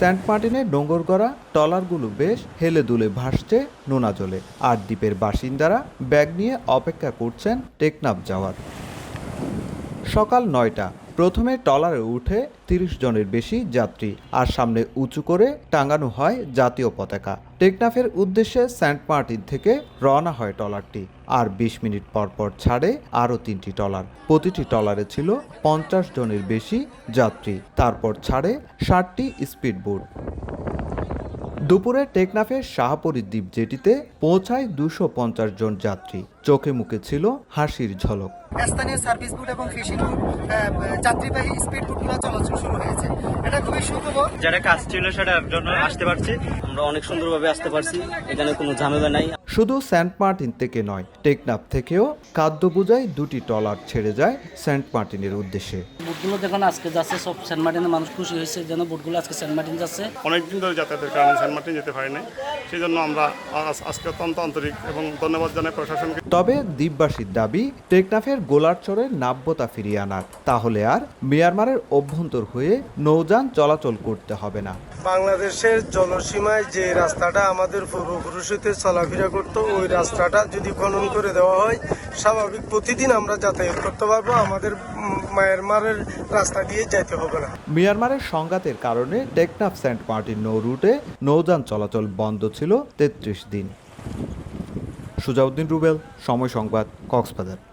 Saint মার্টিনে ডোঙ্গর করা, ট্রলারগুলো বেশ হেলে দুলে ভাসছে নোনা জলে। আর দ্বীপের বাসিন্দারা ব্যাগ নিয়ে অপেক্ষা করছেন টেকনাফ যাওয়ার। সকাল নয়টা প্রথমে টলারে উঠে তিরিশ জনের বেশি যাত্রী, আর সামনে উঁচু করে টাঙানো হয় জাতীয় পতাকা। টেকনাফের উদ্দেশ্যে সেন্ট মার্টিন থেকে রওনা হয় টলারটি আর বিশ মিনিট পর পর ছাড়ে আরও তিনটি টলার প্রতিটি টলারে ছিল পঞ্চাশ জনের বেশি যাত্রী, তারপর ছাড়ে ষাটটি স্পিডবোট দুপুরে টেকনাফের শাহপরী দ্বীপ জেটিতে পৌঁছায় দুশো পঞ্চাশ জন যাত্রী। চোখে মুখে ছিল হাসির ঝলক। স্থানীয় সার্ভিস বুট এবং ফিশিং যাত্রীবাহী স্পিড বোটগুলো চলাচল শুরু হয়েছে। এটা খুবই সুখবর। যারা কাজ ছিল সেটার জন্য আসতে পারছি। আমরা অনেক সুন্দরভাবে আসতে পারছি। এখানে কোনো ঝামেলা নাই। শুধু সেন্ট মার্টিন থেকে নয় টেকনাফ থেকেও খাদ্য বোঝাই দুটি ট্রলার ছেড়ে যায় সেন্ট মার্টিনের উদ্দেশ্যে। বুটগুলো দেখুন আজকে যাচ্ছে সব সেন্ট মার্টিনের মানুষ খুশি হয়েছে যেন বুটগুলো আজকে সেন্ট মার্টিন যাচ্ছে। অনেকদিন ধরে যাতায়াতের কারণে সেন্ট মার্টিন যেতে হয় নাই। সেই জন্য আমরা আজ- আজকে অত্যন্ত আন্তরিক এবং ধন্যবাদ জানাই প্রশাসনকে। তবে দ্বীপবাসীর দাবি টেকনাফের গোলারচরের নাব্যতা ফিরিয়ে আনার। তাহলে আর মিয়ানমারের অভ্যন্তর হয়ে নৌযান চলাচল করতে হবে না। বাংলাদেশের জলসীমায় যে রাস্তাটা আমাদের পূর্বপুরুষদের চলাফেরা করত ওই রাস্তাটা যদি খনন করে দেওয়া হয় স্বাভাবিক প্রতিদিন আমরা যাতায়াত করতে পারব। আমাদের মায়ানমারের রাস্তা দিয়ে যেতে হবে না। মিয়ানমারের সংঘাতের কারণে টেকনাফ সেন্ট মার্টিন নৌ রুটে নৌযান চলাচল বন্ধ ছিল তেত্রিশ দিন। সুজাউদ্দিন রুবেল সময় সংবাদ কক্সবাজার।